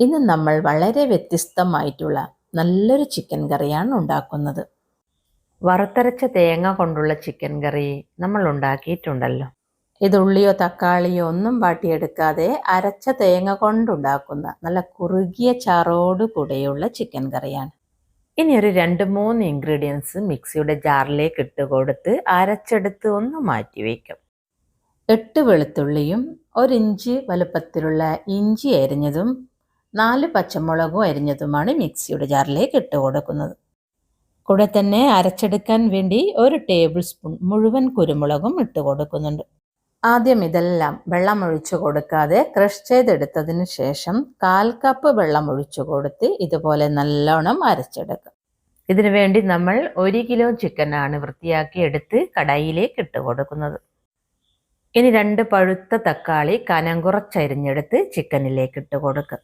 ഇന്ന് നമ്മൾ വളരെ വ്യത്യസ്തമായിട്ടുള്ള നല്ലൊരു ചിക്കൻ കറിയാണ് ഉണ്ടാക്കുന്നത്. വറുത്തരച്ച തേങ്ങ കൊണ്ടുള്ള ചിക്കൻ കറി നമ്മൾ ഉണ്ടാക്കിയിട്ടുണ്ടല്ലോ. ഇത് ഉള്ളിയോ തക്കാളിയോ ഒന്നും വാട്ടിയെടുക്കാതെ അരച്ച തേങ്ങ കൊണ്ടുണ്ടാക്കുന്ന നല്ല കുറുകിയ ചാറോട് കൂടെയുള്ള ചിക്കൻ കറിയാണ്. ഇനി ഒരു രണ്ട് മൂന്ന് ഇൻഗ്രീഡിയൻസ് മിക്സിയുടെ ജാറിലേക്ക് ഇട്ട് കൊടുത്ത് അരച്ചെടുത്ത് ഒന്ന് മാറ്റി വയ്ക്കും. എട്ട് വെളുത്തുള്ളിയും ഒരിഞ്ച് വലുപ്പത്തിലുള്ള ഇഞ്ചി അരിഞ്ഞതും നാല് പച്ചമുളകും അരിഞ്ഞതുമാണ് മിക്സിയുടെ ജാറിലേക്ക് ഇട്ട് കൊടുക്കുന്നത്. കൂടെ തന്നെ അരച്ചെടുക്കാൻ വേണ്ടി ഒരു ടേബിൾ സ്പൂൺ മുഴുവൻ കുരുമുളകും ഇട്ട് കൊടുക്കുന്നുണ്ട്. ആദ്യം ഇതെല്ലാം വെള്ളം ഒഴിച്ചു കൊടുക്കാതെ ക്രഷ് ചെയ്തെടുത്തതിന് ശേഷം കാൽ കപ്പ് വെള്ളം ഒഴിച്ചു കൊടുത്ത് ഇതുപോലെ നല്ലോണം അരച്ചെടുക്കാം ഇതിനു വേണ്ടി നമ്മൾ ഒരു കിലോ ചിക്കനാണ് വൃത്തിയാക്കി എടുത്ത് കടായിലേക്ക് ഇട്ട് കൊടുക്കുന്നത്. ഇനി രണ്ട് പഴുത്ത തക്കാളി കനം കുറച്ചരിഞ്ഞെടുത്ത് ചിക്കനിലേക്ക് ഇട്ട് കൊടുക്കുക.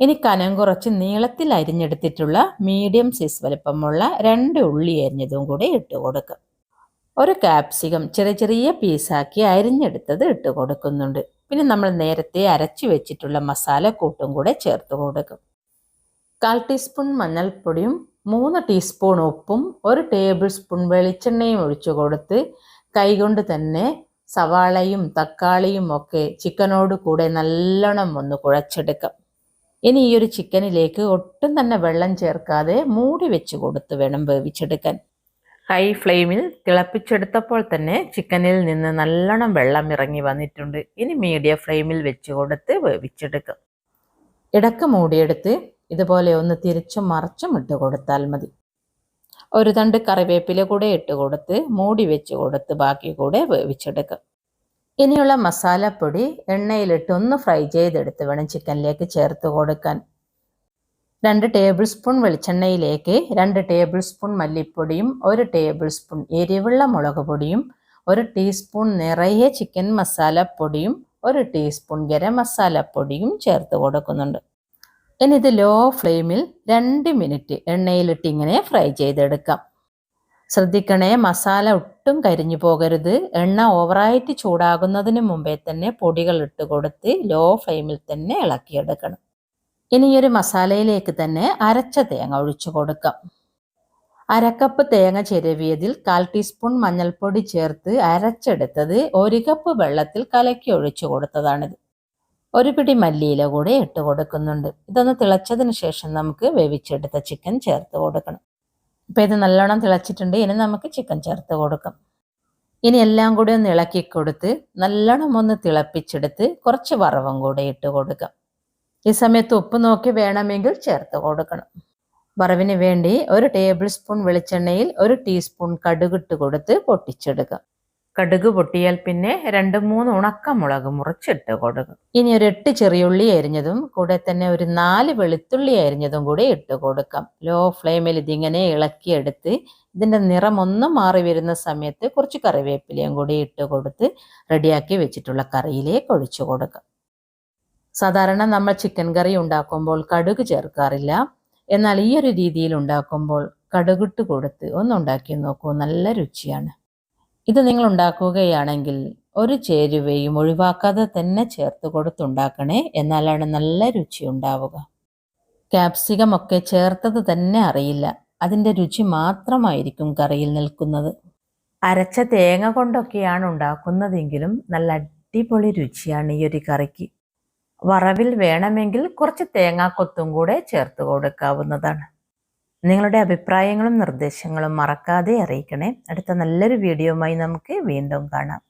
ഇനി കനം കുറച്ച് നീളത്തിൽ അരിഞ്ഞെടുത്തിട്ടുള്ള മീഡിയം സൈസ് വലുപ്പമുള്ള രണ്ട് ഉള്ളി അരിഞ്ഞതും കൂടി ഇട്ട് കൊടുക്കും. ഒരു കാപ്സികം ചെറിയ ചെറിയ പീസാക്കി അരിഞ്ഞെടുത്തത് ഇട്ട് കൊടുക്കുന്നുണ്ട്. പിന്നെ നമ്മൾ നേരത്തെ അരച്ചു വെച്ചിട്ടുള്ള മസാല കൂട്ടും കൂടെ ചേർത്ത് കൊടുക്കും. കാൽ ടീസ്പൂൺ മഞ്ഞൾപ്പൊടിയും മൂന്ന് ടീസ്പൂൺ ഉപ്പും ഒരു ടേബിൾ സ്പൂൺ വെളിച്ചെണ്ണയും ഒഴിച്ചു കൊടുത്ത് കൈകൊണ്ട് തന്നെ സവാളയും തക്കാളിയും ഒക്കെ ചിക്കനോട് കൂടെ നല്ലോണം ഒന്ന് കുഴച്ചെടുക്കാം. ഇനി ഈ ഒരു ചിക്കനിലേക്ക് ഒട്ടും തന്നെ വെള്ളം ചേർക്കാതെ മൂടി വെച്ച് കൊടുത്ത് വേണം വേവിച്ചെടുക്കാൻ. ഹൈ ഫ്ലെയിമിൽ തിളപ്പിച്ചെടുത്തപ്പോൾ തന്നെ ചിക്കനിൽ നിന്ന് നല്ലോണം വെള്ളം ഇറങ്ങി വന്നിട്ടുണ്ട്. ഇനി മീഡിയം ഫ്ലെയിമിൽ വെച്ച് കൊടുത്ത് വേവിച്ചെടുക്കാം. ഇടയ്ക്ക് മൂടിയെടുത്ത് ഇതുപോലെ ഒന്ന് തിരിച്ചും മറിച്ചും ഇട്ട് കൊടുത്താൽ മതി. ഒരു തണ്ട് കറിവേപ്പില കൂടെ ഇട്ട് കൊടുത്ത് മൂടി വെച്ച് കൊടുത്ത് ബാക്കി കൂടെ വേവിച്ചെടുക്കാം. ഇനിയുള്ള മസാലപ്പൊടി എണ്ണയിലിട്ട് ഒന്ന് ഫ്രൈ ചെയ്തെടുത്ത് വേണം ചിക്കനിലേക്ക് ചേർത്ത് കൊടുക്കാൻ. രണ്ട് ടേബിൾ സ്പൂൺ വെളിച്ചെണ്ണയിലേക്ക് രണ്ട് ടേബിൾ സ്പൂൺ മല്ലിപ്പൊടിയും ഒരു ടേബിൾ സ്പൂൺ എരിവുള്ള മുളക് പൊടിയും ഒരു ടീസ്പൂൺ നിറയെ ചിക്കൻ മസാലപ്പൊടിയും ഒരു ടീസ്പൂൺ ഗരം മസാലപ്പൊടിയും ചേർത്ത് കൊടുക്കുന്നുണ്ട്. ഇനി ഇത് ലോ ഫ്ലെയിമിൽ രണ്ട് മിനിറ്റ് എണ്ണയിലിട്ട് ഇങ്ങനെ ഫ്രൈ ചെയ്തെടുക്കാം. ശ്രദ്ധിക്കണേ മസാല ഒട്ടും കരിഞ്ഞു പോകരുത്. എണ്ണ ഓവറായിട്ട് ചൂടാകുന്നതിന് മുമ്പേ തന്നെ പൊടികൾ ഇട്ട് കൊടുത്ത് ലോ ഫ്ലെയിമിൽ തന്നെ ഇളക്കിയെടുക്കണം. ഇനി ഒരു മസാലയിലേക്ക് തന്നെ അരച്ച തേങ്ങ ഒഴിച്ചു കൊടുക്കാം. അരക്കപ്പ് തേങ്ങ ചിരവിയതിൽ കാൽ ടീസ്പൂൺ മഞ്ഞൾപ്പൊടി ചേർത്ത് അരച്ചെടുത്തത് ഒരു കപ്പ് വെള്ളത്തിൽ കലക്കി ഒഴിച്ചു കൊടുത്തതാണിത്. ഒരു പിടി മല്ലിയില കൂടെ ഇട്ട് കൊടുക്കുന്നുണ്ട്. ഇതൊന്ന് തിളച്ചതിന് ശേഷം നമുക്ക് വേവിച്ചെടുത്ത ചിക്കൻ ചേർത്ത് കൊടുക്കണം. ഇപ്പം ഇത് നല്ലോണം തിളച്ചിട്ടുണ്ട്. ഇനി നമുക്ക് ചിക്കൻ ചേർത്ത് കൊടുക്കാം. ഇനി എല്ലാം കൂടി ഒന്ന് ഇളക്കി കൊടുത്ത് നല്ലോണം ഒന്ന് തിളപ്പിച്ചെടുത്ത് കുറച്ച് വറവും കൂടെ ഇട്ട് കൊടുക്കാം. ഈ സമയത്ത് ഉപ്പ് നോക്കി വേണമെങ്കിൽ ചേർത്ത് കൊടുക്കണം. വറവിന് വേണ്ടി ഒരു ടേബിൾ സ്പൂൺ വെളിച്ചെണ്ണയിൽ ഒരു ടീസ്പൂൺ കടുകിട്ട് കൊടുത്ത് പൊട്ടിച്ചെടുക്കാം. കടുക് പൊട്ടിയാൽ പിന്നെ രണ്ട് മൂന്ന് ഉണക്കമുളക് മുറിച്ചിട്ട് കൊടുക്കും. ഇനി ഒരു എട്ട് ചെറിയുള്ളി അരിഞ്ഞതും കൂടെ തന്നെ ഒരു നാല് വെളുത്തുള്ളി അരിഞ്ഞതും കൂടി ഇട്ട് കൊടുക്കാം. ലോ ഫ്ലെയിമിൽ ഇതിങ്ങനെ ഇളക്കിയെടുത്ത് ഇതിന്റെ നിറം ഒന്ന് മാറി വരുന്ന സമയത്ത് കുറച്ച് കറിവേപ്പിലയും കൂടി ഇട്ട് കൊടുത്ത് റെഡിയാക്കി വെച്ചിട്ടുള്ള കറിയിലേക്ക് ഒഴിച്ചു കൊടുക്കാം. സാധാരണ നമ്മൾ ചിക്കൻ കറി ഉണ്ടാക്കുമ്പോൾ കടുക് ചേർക്കാറില്ല. എന്നാൽ ഈ ഒരു രീതിയിൽ ഉണ്ടാക്കുമ്പോൾ കടുകിട്ട് കൊടുത്ത് ഒന്നുണ്ടാക്കി നോക്കൂ. നല്ല രുചിയാണ്. ഇത് നിങ്ങൾ ഉണ്ടാക്കുകയാണെങ്കിൽ ഒരു ചേരുവയും ഒഴിവാക്കാതെ തന്നെ ചേർത്ത് കൊടുത്തുണ്ടാക്കണേ എന്നാലാണ് നല്ല രുചി ഉണ്ടാവുക. ക്യാപ്സികം ഒക്കെ ചേർത്തത് തന്നെ അറിയില്ല. അതിന്റെ രുചി മാത്രമായിരിക്കും കറിയിൽ നിൽക്കുന്നത്. അരച്ച തേങ്ങ കൊണ്ടൊക്കെയാണ് ഉണ്ടാക്കുന്നതെങ്കിലും നല്ല അടിപൊളി രുചിയാണ് ഈ ഒരു കറിക്ക്. വറവിൽ വേണമെങ്കിൽ കുറച്ച് തേങ്ങാക്കൊത്തും കൂടെ ചേർത്ത് കൊടുക്കാവുന്നതാണ്. നിങ്ങളുടെ അഭിപ്രായങ്ങളും നിർദ്ദേശങ്ങളും മറക്കാതെ അറിയിക്കണേ. അടുത്ത നല്ലൊരു വീഡിയോയുമായി നമുക്ക് വീണ്ടും കാണാം.